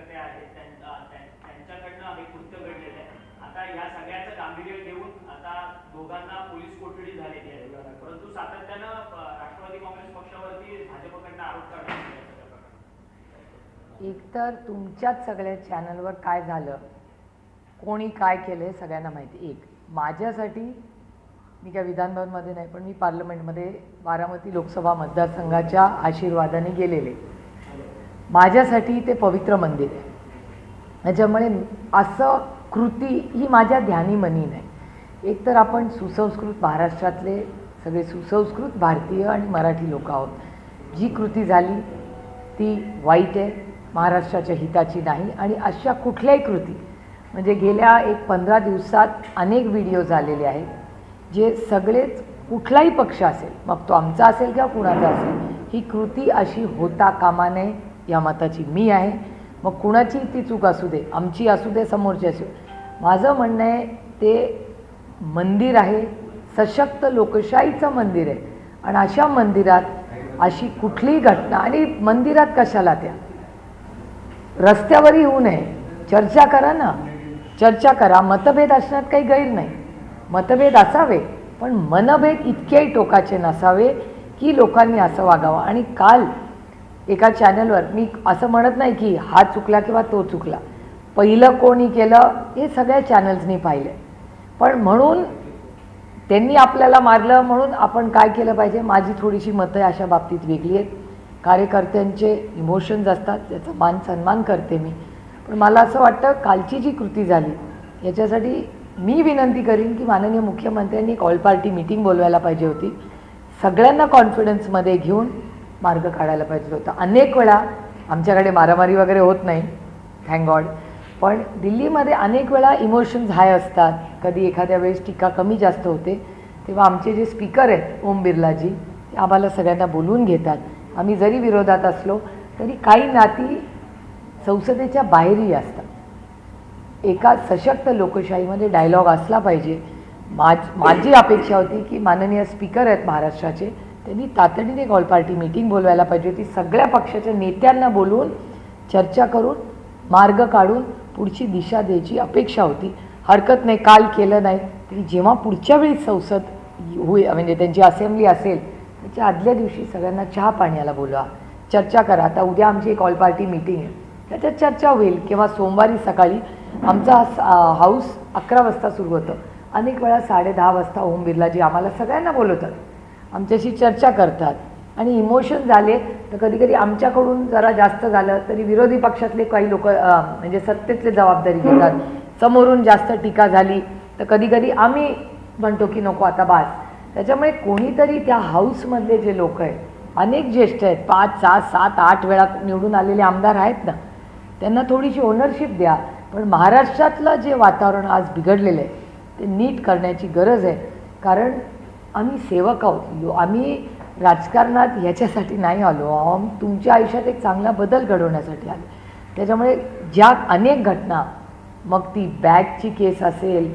कार्यकर्ते आहेत त्यांच्याकडनं हे कृत्य घडलेलं आहे आता या सगळ्याचं गांभीर्य घेऊन आता दोघांना पोलीस कोठडी झालेली आहे. परंतु सातत्यानं राष्ट्रवादी काँग्रेस पक्षावरती भाजपकडनं आरोप करण्यात एकतर तुमच्याच सगळ्या चॅनलवर काय झालं? कोणी काय केलं हे सगळ्यांना माहिती. एक माझ्यासाठी मी काय विधानभवनमध्ये नाही पण मी पार्लमेंटमध्ये बारामती लोकसभा मतदारसंघाच्या आशीर्वादाने गेलेले. माझ्यासाठी ते पवित्र मंदिर आहे. त्याच्यामुळे असं कृती ही माझ्या ध्यानी मनी नाही. एकतर आपण सुसंस्कृत महाराष्ट्रातले सगळे सुसंस्कृत भारतीय आणि मराठी लोक आहोत. जी कृती झाली ती वाईट आहे महाराष्ट्राच्या हिताची नाही आणि अशा कुठल्याही कृती. म्हणजे गेल्या एक पंधरा दिवसात अनेक व्हिडिओ झालेले आहेत जे सगळेच कुठलाही पक्ष असेल मग तो आमचा असेल किंवा कुणाचा असेल ही कृती अशी होता कामा नये. या मताची मी आहे. मग कुणाची ती चूक असू दे आमची असू दे समोरची असू दे. माझं म्हणणं आहे ते मंदिर आहे सशक्त लोकशाहीचं मंदिर आहे. आणि अशा मंदिरात अशी कुठलीही घटना आणि मंदिरात कशाला त्या? रस्त्यावरही होऊ नये. चर्चा करा ना. चर्चा करा. मतभेद असण्यात काही गैर नाही. मतभेद असावे पण मनभेद इतकेही टोकाचे नसावे की लोकांनी असं वागावं. आणि काल एका चॅनलवर मी असं म्हणत नाही की हा चुकला किंवा तो चुकला. पहिलं कोणी केलं हे सगळ्या चॅनल्सनी पाहिलं. पण म्हणून त्यांनी आपल्याला मारलं म्हणून आपण काय केलं पाहिजे? माझी थोडीशी मतं अशा बाबतीत वेगळी आहेत. कार्यकर्त्यांचे इमोशन्स असतात त्याचा मान सन्मान करते मी. पण मला असं वाटतं कालची जी कृती झाली याच्यासाठी मी विनंती करीन की माननीय मुख्यमंत्र्यांनी एक ऑल पार्टी मिटिंग बोलवायला पाहिजे होती. सगळ्यांना कॉन्फिडन्समध्ये घेऊन मार्ग काढायला पाहिजे होता. अनेक वेळा आमच्याकडे मारामारी वगैरे होत नाही थँक गॉड पण दिल्लीमध्ये अनेक वेळा इमोशन्स हाय असतात. कधी एखाद्या वेळेस टीका कमी जास्त होते तेव्हा आमचे जे स्पीकर आहेत ओम बिर्लाजी ते आम्हाला सगळ्यांना बोलवून घेतात. आम्ही जरी विरोधात असलो तरी काही नाती संसदेच्या बाहेरही असतात. एका सशक्त लोकशाहीमध्ये डायलॉग असला पाहिजे. माझ माझी अपेक्षा होती की माननीय स्पीकर आहेत महाराष्ट्राचे त्यांनी तातडीने एक ऑल पार्टी मिटिंग बोलवायला पाहिजे होती. सगळ्या पक्षाच्या नेत्यांना बोलवून चर्चा करून मार्ग काढून पुढची दिशा द्यायची अपेक्षा होती. हरकत नाही काल केलं नाही. तरी जेव्हा पुढच्या वेळी संसद होईल म्हणजे त्यांची असेंब्ली असेल त्याच्या आदल्या दिवशी सगळ्यांना चहा पाण्याला बोलवा. चर्चा करा. आता उद्या आमची एक ऑल पार्टी मिटिंग आहे. त्याच्यात चर्चा होईल. किंवा सोमवारी सकाळी आमचा हाऊस अकरा वाजता सुरू होतं. अनेक वेळा साडे दहा वाजता ओम बिर्लाजी आम्हाला सगळ्यांना बोलवतात. आमच्याशी चर्चा करतात. आणि इमोशन झाले तर कधी कधी आमच्याकडून जरा जास्त झालं तरी विरोधी पक्षातले काही लोक म्हणजे सत्तेतले जबाबदारी घेतात. समोरून जास्त टीका झाली तर कधी कधी आम्ही म्हणतो की नको आता बास. त्याच्यामुळे कोणीतरी त्या हाऊसमधले जे लोक आहेत अनेक ज्येष्ठ आहेत पाच सहा सात आठ वेळा निवडून आलेले आमदार आहेत ना त्यांना थोडीशी ओनरशिप द्या. पण महाराष्ट्रातलं जे वातावरण आज बिघडलेलं आहे ते नीट करण्याची गरज आहे. कारण आम्ही सेवक आहोत. आम्ही राजकारणात ह्याच्यासाठी नाही आलो. आम तुमच्या आयुष्यात एक चांगला बदल घडवण्यासाठी आलो. त्याच्यामुळे ज्या अनेक घटना मग ती बॅगची केस असेल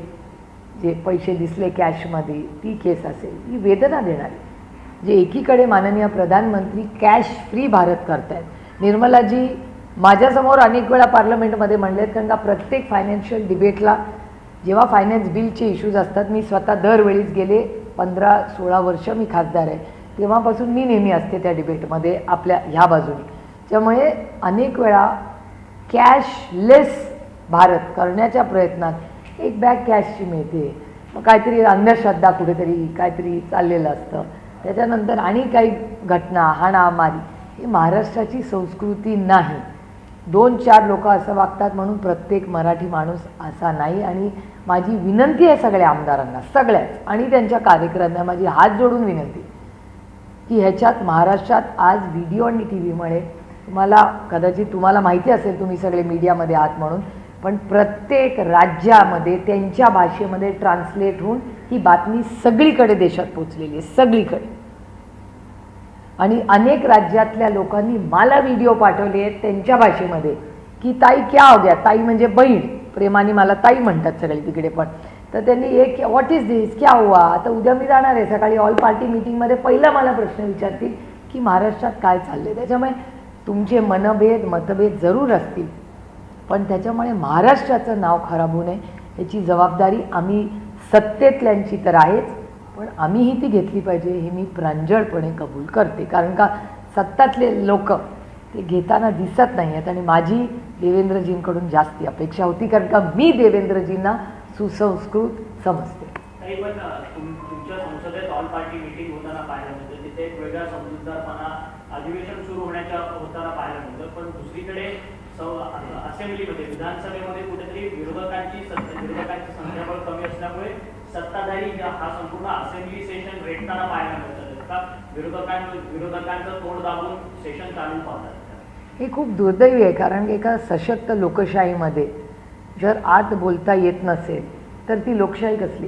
जे पैसे दिसले कॅशमध्ये ती केस असेल ही वेदना देणारी. जे एकीकडे माननीय प्रधानमंत्री कॅश फ्री भारत करतायत. निर्मलाजी माझ्यासमोर अनेक वेळा पार्लमेंटमध्ये म्हणलेत कारण का प्रत्येक फायनान्शियल डिबेटला जेव्हा फायनान्स बिलचे इश्यूज असतात मी स्वतः दरवेळीच गेले पंधरा सोळा वर्ष मी खासदार आहे. तेव्हापासून मी नेहमी असते त्या डिबेटमध्ये आपल्या ह्या बाजूने. त्यामुळे अनेक वेळा कॅशलेस भारत करण्याच्या प्रयत्नात एक बॅग कॅशची मिळते. मग काहीतरी अंधश्रद्धा कुठेतरी काहीतरी चाललेलं असतं. त्याच्यानंतर आणि काही घटना हाणामारी ही महाराष्ट्राची संस्कृती नाही. दोन चार लोक असं वागतात म्हणून प्रत्येक मराठी माणूस असा नाही. आणि माझी विनंती आहे सगळ्या आमदारांना सगळ्याच. आणि त्यांच्या कार्यकर्त्यांना माझी हात जोडून विनंती. की ह्याच्यात महाराष्ट्रात आज व्हिडिओ आणि टी व्हीमुळे तुम्हाला कदाचित तुम्हाला माहिती असेल तुम्ही सगळे मीडियामध्ये आहात म्हणून पण प्रत्येक राज्यामध्ये त्यांच्या भाषेमध्ये ट्रान्सलेट होऊन ही बातमी सगळीकडे देशात पोचलेली आहे सगळीकडे. आणि अनेक राज्यातल्या लोकांनी मला व्हिडिओ पाठवले आहेत त्यांच्या भाषेमध्ये की ताई क्या हो गया? ताई म्हणजे बहीण. प्रेमाने मला ताई म्हणतात सगळे तिकडे पण. तर त्यांनी एक व्हॉट इज दिस क्या हुआ? आता उद्या मी जाणार आहे. सकाळी ऑल पार्टी मीटिंगमध्ये पहिला मला प्रश्न विचारतील की महाराष्ट्रात काय चाललंय? त्याच्यामुळे तुमचे मनभेद मतभेद जरूर असतील. पण त्याच्यामुळे महाराष्ट्राचं नाव खराब होऊ नये. याची जबाबदारी आम्ही सत्तेतल्यांची तर आहेच. पण आम्हीही ती घेतली पाहिजे हे मी प्रांजळपणे कबूल करते. कारण का सत्तातले लोक ते घेताना दिसत नाही आहेत आणि माझी देवेंद्रजींकडून जास्ती अपेक्षा होती कारण का मी देवेंद्रजींना सुसंस्कृत समजते. तुमच्या संसदेत ऑल पार्टी होताना पाहायला मिळतं. तिथे एक वेगळा समजूतदारपणा अधिवेशन सुरू होण्याच्या होताना पाहायला मिळतं. पण दुसरीकडे असेंब्लीमध्ये विधानसभेमध्ये कुठेतरी विरोधकांची विरोधकांची संख्याबळ कमी असल्यामुळे सत्ताधारी हा संपूर्ण असेंब्ली सेशन रेटताना पाहायला मिळतात का विरोधकांचं तोंड दाबून सेशन चालू पाहतात. हे खूप दुर्दैवी आहे कारण एका सशक्त लोकशाहीमध्ये जर आत बोलता येत नसेल तर ती लोकशाही कसली?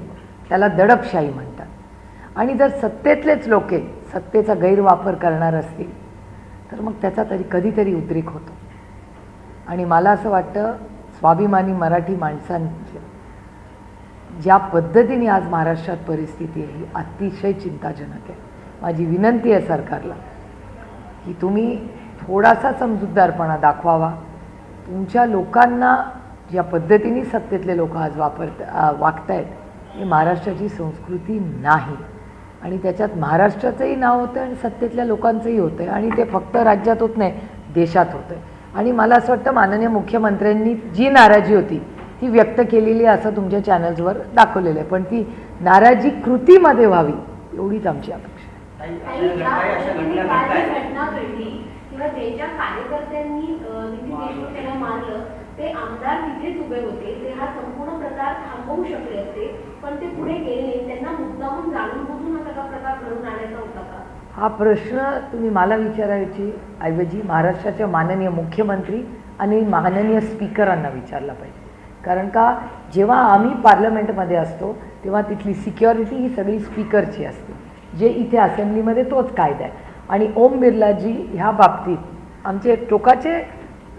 त्याला दडपशाही म्हणतात. आणि जर सत्तेतलेच लोके सत्तेचा गैरवापर करणार असतील तर मग त्याचा तरी कधीतरी उद्रेक होतो. आणि मला असं वाटतं स्वाभिमानी मराठी माणसांची ज्या पद्धतीने आज महाराष्ट्रात परिस्थिती आहे ही अतिशय चिंताजनक आहे. माझी विनंती आहे सरकारला की तुम्ही थोडासा समजूतदारपणा दाखवावा. तुमच्या लोकांना ज्या पद्धतीने सत्तेतले लोक आज वापरत वागत आहेत हे महाराष्ट्राची संस्कृती नाही. आणि त्याच्यात महाराष्ट्राचंही नाव होतं आणि सत्तेतल्या लोकांचंही होतं आहे आणि ते फक्त राज्यात होत नाही देशात होतं आहे आणि मला असं वाटतं माननीय मुख्यमंत्र्यांनी जी नाराजी होती ती व्यक्त केलेली आहे असं तुमच्या चॅनल्सवर दाखवलेलं आहे. पण ती नाराजी कृतीमध्ये व्हावी एवढीच आमची अपेक्षा आहे. आणि ज्या पद्धतीने काल ही घटना घडली किंवा ते ज्या कार्यकर्त्यांनी अ, नितीन देशमुख यांना मारलं ते आमदार तिथेच उभे होते. ते हा संपूर्ण प्रकार थांबवू शकले असते पण ते पुढे गेले नाही. त्यांना मुद्दामून जाणून बुजून हा सगळा प्रकार घडून आणायचा होता का? हा प्रश्न तुम्ही मला विचारायची ऐवजी महाराष्ट्राच्या माननीय मुख्यमंत्री आणि माननीय स्पीकरांना विचारला पाहिजे. कारण का जेव्हा आम्ही पार्लमेंटमध्ये असतो तेव्हा तिथली सिक्युरिटी ही सगळी स्पीकरची असते जे इथे असेंब्लीमध्ये तोच कायदा आहे. आणि ओम बिर्लाजी ह्या बाबतीत आमचे टोकाचे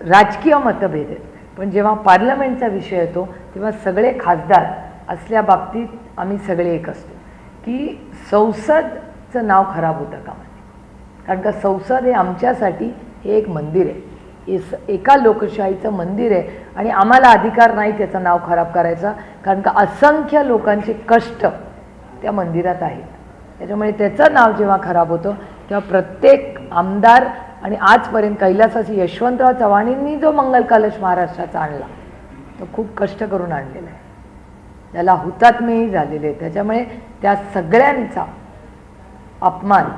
राजकीय मतभेद आहेत. पण जेव्हा पार्लमेंटचा विषय येतो तेव्हा सगळे खासदार असल्या बाबतीत आम्ही सगळे एक असतो. की संसदचं नाव खराब होतं का कारण का संसद हे आमच्यासाठी हे एक मंदिर आहे. इस एका लोकशाहीचं मंदिर आहे आणि आम्हाला अधिकार नाही त्याचं नाव खराब करायचा कारण का असंख्य लोकांचे कष्ट त्या मंदिरात आहेत. त्याच्यामुळे त्याचं नाव जेव्हा खराब होतं तेव्हा प्रत्येक आमदार आणि आजपर्यंत कैलासाची यशवंतराव चव्हाणींनी जो मंगल कलश महाराष्ट्राचा आणला तो खूप कष्ट करून आणलेला आहे. त्याला हुतात्मेही झालेले त्याच्यामुळे त्या सगळ्यांचा अपमान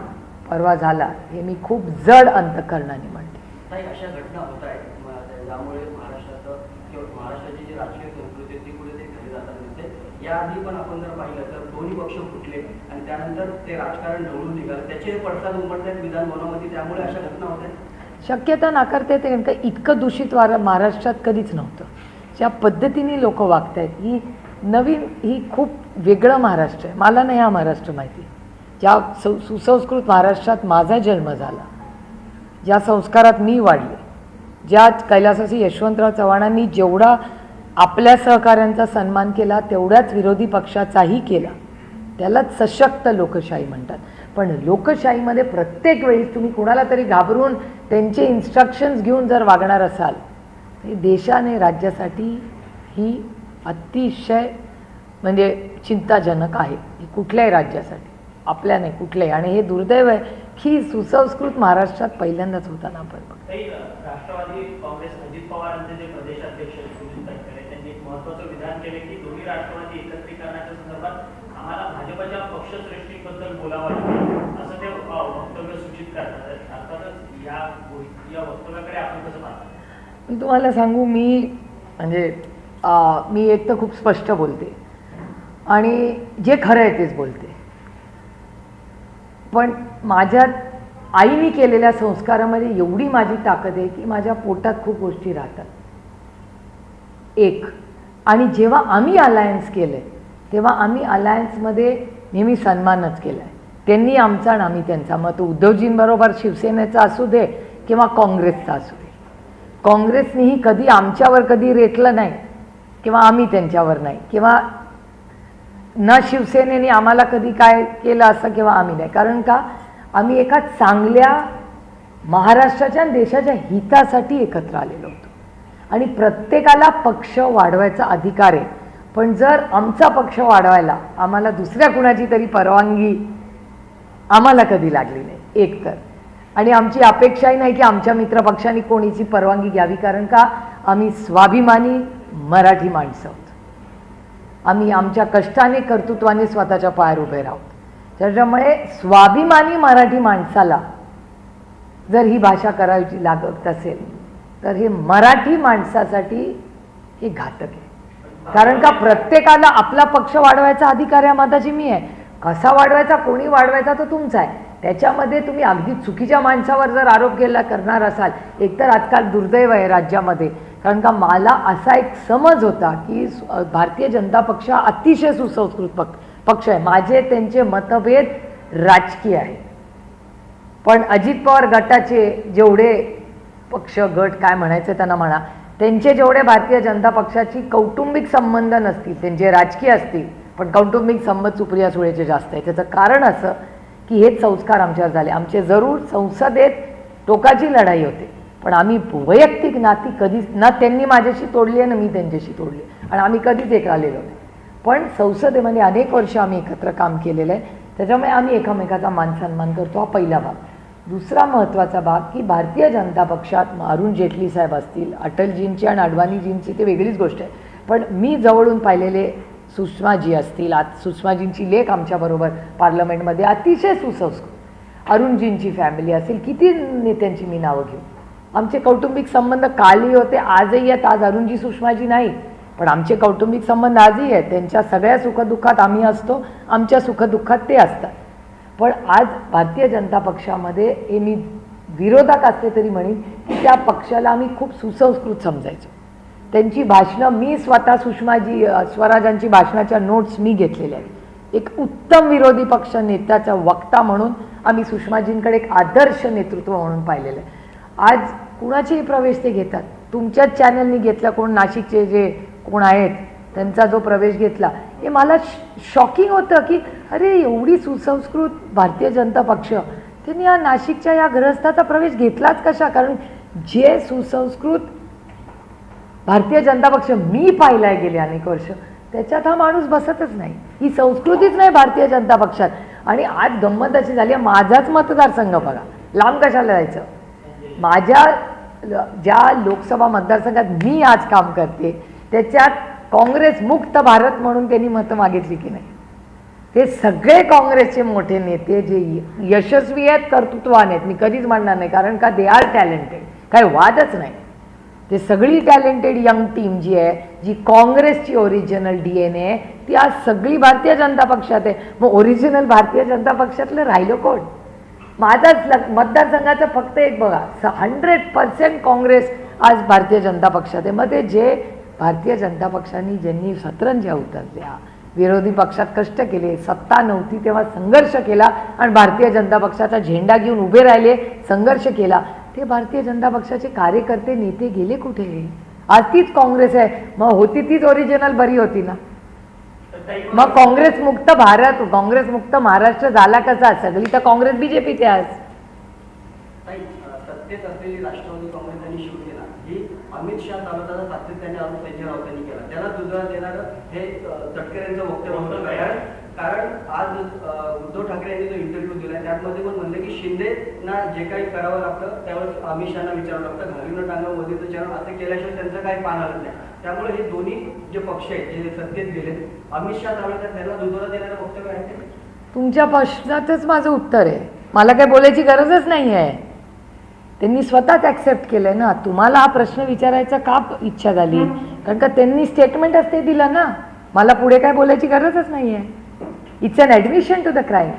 परवा झाला हे मी खूप जड अंतकरणाने म्हणतो. काही अशा घटना होत आहेत. ज्यामुळे महाराष्ट्राचं किंवा महाराष्ट्राची जी राजकीय संस्कृती आहे ती कुठेतरी खाली जाताना दिसते. याआधी पण आपण जर पाहिलं तर दोन्ही पक्ष फुटले आणि त्यानंतर ते राजकारण ढवळून निघालं. त्याचे पडसाद उमटत आहेत विधान भवनामध्ये त्यामुळे अशा घटना होत आहेत. शक्यता नाकारता येते कारण का इतकं दूषित वारं महाराष्ट्रात कधीच नव्हतं. ज्या पद्धतीने लोक वागत आहेत ही नवीन ही खूप वेगळं महाराष्ट्र आहे. मला नाही हा महाराष्ट्र माहिती. ज्या सु सुसंस्कृत महाराष्ट्रात माझा जन्म झाला ज्या संस्कारात मी वाढले ज्या कैलासाशी यशवंतराव चव्हाणांनी जेवढा आपल्या सहकाऱ्यांचा सन्मान केला तेवढ्याच विरोधी पक्षाचाही केला त्यालाच सशक्त लोकशाही म्हणतात. पण लोकशाहीमध्ये प्रत्येक वेळी तुम्ही कुणाला तरी घाबरून त्यांचे इन्स्ट्रक्शन्स घेऊन जर वागणार असाल तर देशाने राज्यासाठी ही अतिशय म्हणजे चिंताजनक आहे ही कुठल्याही राज्यासाठी आपल्या नाही कुठल्याही आणि हे दुर्दैव आहे की सुसंस्कृत महाराष्ट्रात पहिल्यांदाच होताना आपण बघतो. काही अ, राष्ट्रवादी काँग्रेस अजित पवारांचे जे प्रदेशाध्यक्ष आहेत, सुनील तटकरे त्यांनी एक महत्वाचं विधान केले की दोन्ही राष्ट्रवादी एकत्रीकरणाच्या संदर्भात आम्हाला भाजपच्या पक्षश्रेष्ठीबद्दल बोलावं लागेल असं ते अ, वक्तव्य सूचित करतात. अर्थातच या गोष्टी या वक्तव्याकडे आपण कसं पाहतो? मी तुम्हाला सांगू मी म्हणजे मी एक तर खूप स्पष्ट बोलते. आणि जे खरं आहे तेच बोलते. पण माझ्या आईने केलेल्या संस्कारामध्ये एवढी माझी ताकद आहे की माझ्या पोटात खूप गोष्टी राहतात. एक आणि जेव्हा आम्ही अलायन्स केलं तेव्हा आम्ही अलायन्समध्ये नेहमी सन्मानच केला आहे त्यांनी आमचा आणि आम्ही त्यांचा. मग तो उद्धवजींबरोबर शिवसेनेचा असू दे किंवा काँग्रेसचा असू दे. काँग्रेसनेही कधी आमच्यावर कधी रेटलं नाही किंवा आम्ही त्यांच्यावर नाही किंवा न शिवसेनेने आम्हाला कधी काय केलं असं किंवा आम्ही नाही. कारण का? आम्ही एका चांगल्या महाराष्ट्राच्या आणि देशाच्या हितासाठी एकत्र आलेलो होतो. आणि प्रत्येकाला पक्ष वाढवायचा अधिकार आहे. पण जर आमचा पक्ष वाढवायला आम्हाला दुसऱ्या कुणाची तरी परवानगी आम्हाला कधी लागली नाही. एक तर. आणि आमची अपेक्षाही नाही की आमच्या मित्रपक्षांनी कोणीची परवानगी घ्यावी. कारण का? आम्ही स्वाभिमानी मराठी माणसं. आम्ही आमच्या कष्टाने कर्तृत्वाने स्वतःच्या पायावर उभे राहू. त्याच्यामुळे स्वाभिमानी मराठी माणसाला जर ही भाषा करायची लागत असेल तर हे मराठी माणसासाठी हे घातक आहे. कारण का प्रत्येकाला आपला पक्ष वाढवायचा अधिकार या मताची मी आहे. कसा वाढवायचा कोणी वाढवायचा तो तुमचा आहे. त्याच्यामध्ये तुम्ही अगदी चुकीच्या माणसावर जर आरोप केला करणार असाल एकतर आजकाल दुर्दैव आहे राज्यामध्ये. कारण का मला असा एक समज होता की भारतीय जनता पक्ष हा अतिशय सुसंस्कृत पक्ष पक्ष आहे. माझे त्यांचे मतभेद राजकीय आहे. पण अजित पवार गटाचे जेवढे पक्ष गट काय म्हणायचे त्यांना म्हणा त्यांचे जेवढे भारतीय जनता पक्षाची कौटुंबिक संबंध नसतील त्यांचे राजकीय असतील पण कौटुंबिक संबंध सुप्रिया सुळेचे जास्त आहे त्याचं कारण असं की हेच संस्कार आमच्यावर झाले. आमचे जरूर संसदेत टोकाची लढाई होते. पण आम्ही वैयक्तिक नाती कधीच ना त्यांनी माझ्याशी तोडली आहे ना मी त्यांच्याशी तोडली आणि आम्ही कधीच एक आलेलो नाही. पण संसदेमध्ये अनेक वर्ष आम्ही एकत्र काम केलेलं आहे. त्याच्यामुळे आम्ही एकमेकाचा मान सन्मान करतो हा पहिला भाग. दुसरा महत्त्वाचा भाग की भारतीय जनता पक्षात अरुण जेटली साहेब असतील अटलजींची आणि अडवाणीजींची ते वेगळीच गोष्ट आहे. पण मी जवळून पाहिलेले सुषमाजी असतील आत सुषमाजींची लेख आमच्याबरोबर पार्लमेंटमध्ये अतिशय सुसंस्कृत. अरुणजींची फॅमिली असेल किती नेत्यांची मी नावं घेऊ. आमचे कौटुंबिक संबंध कालही होते आजही आहेत. आज अरुणजी सुषमाजी नाही पण आमचे कौटुंबिक संबंध आजही आहेत. त्यांच्या सगळ्या सुखदुःखात आम्ही असतो आमच्या सुखदुःखात ते असतात. पण आज भारतीय जनता पक्षामध्ये हे मी विरोधात असले तरी म्हणेन की त्या पक्षाला आम्ही खूप सुसंस्कृत समजायचो. त्यांची भाषणं मी स्वतः सुषमाजी स्वराजांची भाषणाच्या नोट्स मी घेतलेल्या आहेत. एक उत्तम विरोधी पक्ष नेत्याचा वक्ता म्हणून आम्ही सुषमाजींकडे एक आदर्श नेतृत्व म्हणून पाहिलेलं आहे. आज कुणाचेही प्रवेश ते घेतात. तुमच्याच चॅनलनी घेतला कोण? नाशिकचे जे कोण आहेत त्यांचा जो प्रवेश घेतला. हे मला शॉकिंग होतं की अरे एवढी सुसंस्कृत भारतीय जनता पक्ष त्यांनी या नाशिकच्या या ग्रहस्थाचा प्रवेश घेतलाच कशा? कारण जे सुसंस्कृत भारतीय जनता पक्ष मी पाहिलाय गेले अनेक वर्ष त्याच्यात हा माणूस बसतच नाही. ही संस्कृतीच नाही भारतीय जनता पक्षात. आणि आज गंमत अशी झाली माझाच मतदारसंघ बघा. लांब कशाला जायचं? माझ्या ज्या लोकसभा मतदारसंघात मी आज काम करते त्याच्यात काँग्रेस मुक्त भारत म्हणून त्यांनी मतं मागितली की नाही? ते सगळे काँग्रेसचे मोठे नेते जे यशस्वी आहेत कर्तृत्वान आहेत मी कधीच म्हणणार नाही कारण का दे आर टॅलेंटेड काय वादच नाही. ते सगळी टॅलेंटेड यंग टीम जी आहे जी काँग्रेसची ओरिजिनल डी एन ए ती आज सगळी भारतीय जनता पक्षात आहे. मग ओरिजिनल भारतीय जनता पक्षातलं राहिलं कोण? माझाच लग मतदारसंघाचं फक्त एक बघा हंड्रेड पर्सेंट काँग्रेस आज भारतीय जनता पक्षात आहे मग ते जे भारतीय जनता पक्षाने ज्यांनी सतरंज्या उतरल्या विरोधी पक्षात कष्ट केले सत्ता नव्हती तेव्हा संघर्ष केला आणि भारतीय जनता पक्षाचा झेंडा घेऊन उभे राहिले संघर्ष केला. ते भारतीय जनता पक्षाचे कार्यकर्ते नेते गेले कुठे? आज तीच काँग्रेस आहे. मग होती तीच ओरिजिनल बरी होती ना. मग काँग्रेस मुक्त भारत काँग्रेस मुक्त महाराष्ट्र झाला कसा? सगळी तर काँग्रेस बीजेपीचे आज. सत्तेत असलेली राष्ट्रवादी काँग्रेस आणि शिवसेना ही अमित शहा चालवताना सातत्याने आरोप राऊतांनी केला. त्याला देणारं हे तटकरेंचं वक्तव्य होतं कारण कारण आज उद्धव ठाकरे यांनी जो इंटरव्ह्यू दिला त्यामध्ये पण म्हणलं की शिंदेना जे काही करावं लागतं त्यावेळेस अमित शहाना विचारावं लागतं. घालून टांगा मोदीचं चरण असं केल्याशिवाय त्यांचं काही पान नाही. त्यामुळे हे दोन्ही जे पक्ष आहेत जे सत्तेत गेले अमित शहा चालवतात त्याला दुजोरा देणारं वक्तव्य आहे ते? तुमच्या प्रश्नातच माझं उत्तर आहे. मला काय बोलायची गरजच नाही आहे. त्यांनी स्वतःच ॲक्सेप्ट केलंय ना. तुम्हाला हा प्रश्न विचारायचा का इच्छा झाली? कारण का त्यांनी स्टेटमेंटच ते दिलं ना. मला पुढे काय बोलायची गरजच नाही आहे. It's an admission to the crime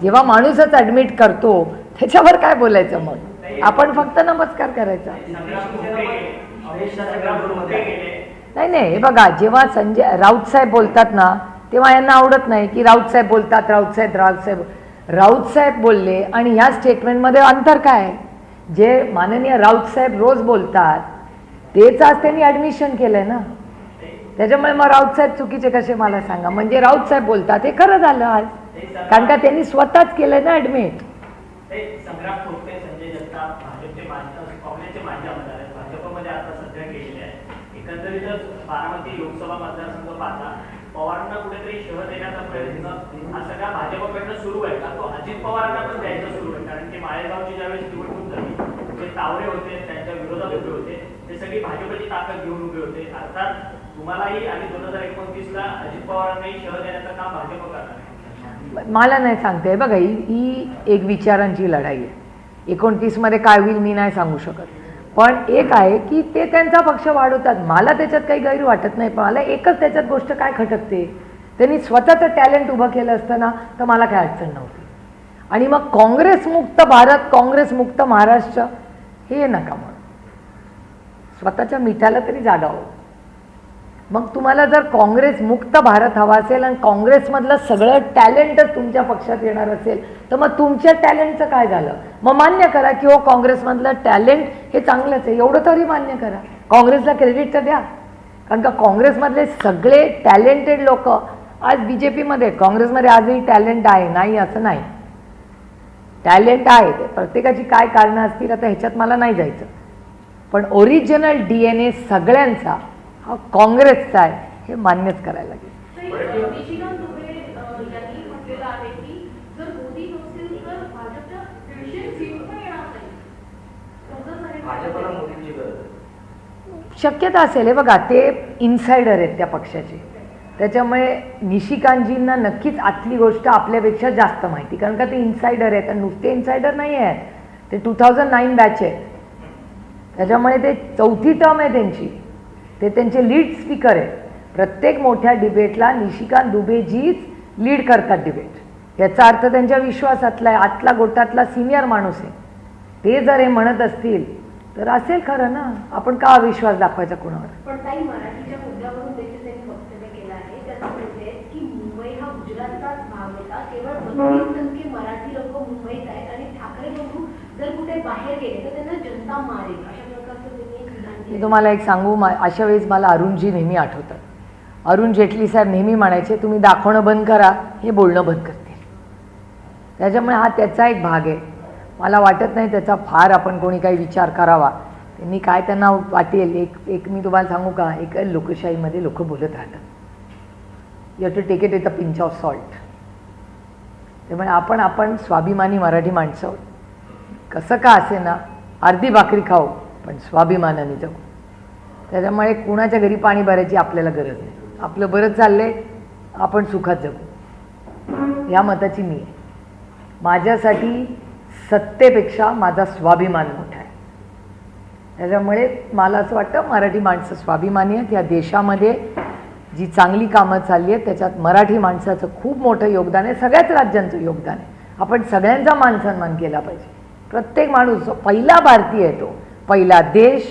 जेव्हा माणूसच ॲडमिट करतो त्याच्यावर काय बोलायचं मग? आपण फक्त नमस्कार करायचा. आहे. नाही नाही हे बघा जेव्हा संजय राऊत साहेब बोलतात ना तेव्हा यांना आवडत नाही की राऊत साहेब बोलतात राऊत साहेब राऊत साहेब. राऊत साहेब बोलले आणि ह्या स्टेटमेंटमध्ये अंतर काय आहे? जे माननीय राऊत साहेब रोज बोलतात तेच आज त्यांनी ॲडमिशन केलंय ना? त्याच्यामुळे मग राऊत साहेब चुकीचे कसे मला सांगा? म्हणजे राऊत साहेब बोलतात हे खरं झालं आज. कारण का त्यांनी स्वतःच केलंय ना ऍडमिट आता सध्या गेलेले बारामती लोकसभा मतदारसंघ पाहता पवारांना कुठेतरी शह देण्याचा प्रयत्न हा सगळा भाजपकडनं सुरू आहे का? तो अजित पवारांना पण द्यायचा सुरू आहे. कारण की माळेगावची ज्यावेळेस निवडणूक झाली जे तावरे होते त्यांच्या विरोधात उभे होते ते सगळी भाजपची ताकद घेऊन उभे होते. अर्थात तुम्हालाही आणि दोन हजार अजित पवारांनाही देण्याचं काम भाजप करणार आहे. मला नाही सांगते बघा ही ही एक विचारांची लढाई आहे. एकोणतीसमध्ये काय होईल मी नाही सांगू शकत. पण एक आहे की ते त्यांचा पक्ष वाढवतात. मला त्याच्यात काही गैर वाटत नाही पण मला एकच त्याच्यात गोष्ट काय खटकते? त्यांनी स्वतःचं टॅलेंट उभं केलं असतं ना तर मला काय अडचण नव्हती. आणि मग काँग्रेसमुक्त भारत काँग्रेसमुक्त महाराष्ट्र हे नका म्हणून स्वतःच्या मिठाला तरी जागा हो मग तुम्हाला जर काँग्रेस मुक्त भारत हवा असेल आणि काँग्रेसमधलं सगळं टॅलेंटच तुमच्या पक्षात येणार असेल तर मग तुमच्या टॅलेंटचं काय झालं? मग मान्य करा की हो काँग्रेसमधलं टॅलेंट हे चांगलंच आहे. एवढं तरी मान्य करा. काँग्रेसला क्रेडिट तर द्या. कारण का काँग्रेसमधले सगळे टॅलेंटेड लोक आज बी जे पीमध्ये काँग्रेसमध्ये आजही टॅलेंट आहे. नाही असं नाही. टॅलेंट आहे. ते प्रत्येकाची काय कारणं असतील आता ह्याच्यात मला नाही जायचं. पण ओरिजिनल डी एन ए सगळ्यांचा हा काँग्रेसचा आहे हे मान्यच करायला लागेल. आहे आहे. आहे. शक्यता असेल हे बघा ते इन्सायडर आहेत त्या पक्षाचे. त्याच्यामुळे निशिकांतजींना नक्कीच आतली गोष्ट आपल्यापेक्षा जास्त माहिती कारण का ते इन्सायडर आहेत आणि नुसते इन्सायडर नाही आहेत. ते टू थाउजंड नाईन बॅच आहेत. त्याच्यामुळे ते चौथी टर्म आहे त्यांची. ते त्यांचे लीड स्पीकर आहेत. प्रत्येक मोठ्या डिबेटला निशिकांत दुबेजीच लीड करतात डिबेट याचा अर्थ त्यांच्या विश्वासातला आहे आतला गोटातला सिनियर माणूस आहे. ते जर हे म्हणत असतील तर असेल खरं ना? आपण का अविश्वास दाखवायचा कोणावर? म्हणजे मराठी लोक मुंबईत आहेत आणि ठाकरे बघू जर कुठे बाहेर गेले तर त्यांना जनता मारेल अशा प्रकारचं त्यांनी एक विधान मी तुम्हाला एक सांगू मा अशा वेळेस मला अरुणजी नेहमी आठवतात. अरुण जेटली साहेब नेहमी म्हणायचे तुम्ही दाखवणं बंद करा हे बोलणं बंद करतील. त्याच्यामुळे हा त्याचा एक भाग आहे. मला वाटत नाही त्याचा फार आपण कोणी काही विचार करावा. त्यांनी काय त्यांना वाटेल एक एक मी तुम्हाला सांगू का? एक लोकशाहीमध्ये लोक बोलत राहतात. यू टू टेक इट इथ अ पिंच ऑफ सॉल्ट त्यामुळे आपण आपण स्वाभिमानी मराठी माणसं कसं का असे ना अर्धी भाकरी खाऊ पण स्वाभिमानाने जगू त्याच्यामुळे कुणाच्या घरी पाणी भरायची आपल्याला गरज नाही. आपलं बरंच चाललंय आपण सुखात जगू. या मताची मी आहे. माझ्यासाठी सत्तेपेक्षा माझा स्वाभिमान मोठा आहे. त्याच्यामुळे मला असं वाटतं मराठी माणसं स्वाभिमानी आहेत. या देशामध्ये जी चांगली कामं चालली आहेत त्याच्यात मराठी माणसाचं खूप मोठं योगदान आहे. सगळ्याच राज्यांचं योगदान आहे. आपण सगळ्यांचा मान सन्मान केला पाहिजे. प्रत्येक माणूस पहिला भारतीय आहे तो पहिला देश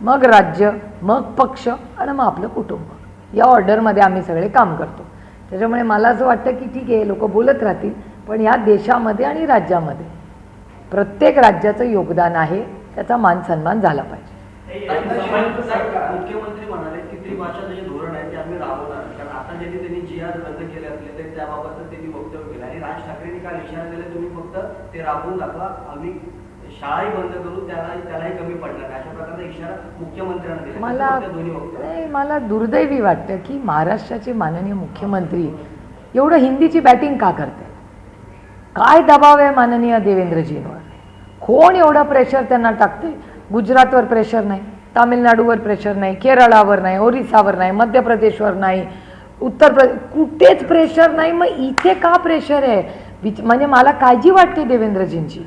मग राज्य मग पक्ष आणि मग आपलं कुटुंब. या ऑर्डरमध्ये आम्ही सगळे काम करतो. त्याच्यामुळे मला असं वाटतं की ठीक आहे लोक बोलत राहतील पण या देशामध्ये आणि राज्यामध्ये प्रत्येक राज्याचं योगदान आहे त्याचा मान सन्मान झाला पाहिजे. मुख्यमंत्री म्हणाले की त्रिभाषा जे धोरण आहे ते आम्ही राबवणार कारण आता त्यांनी केले असले त्याबाबत त्यांनी वक्तव्य केलं. आणि राज ठाकरेंनी काल इशारा दिला तुम्ही फक्त ते राबवून दाखवा. आम्ही शाळाही बंद करू त्याला त्यालाही कमी पडणार अशा प्रकारचा इशारा मुख्यमंत्र्यांना दिला. मला नाही मला दुर्दैवी वाटतं की महाराष्ट्राचे माननीय मुख्यमंत्री एवढं हिंदीची बॅटिंग का करते? काय दबाव आहे माननीय देवेंद्रजींवर? कोण एवढं प्रेशर त्यांना टाकते? गुजरातवर प्रेशर नाही तामिळनाडूवर प्रेशर नाही केरळावर नाही ओरिसावर नाही मध्य प्रदेशवर नाही उत्तर प्रदेश कुठेच प्रेशर नाही. मग इथे का प्रेशर आहे? म्हणजे मला काळजी वाटते देवेंद्रजींची.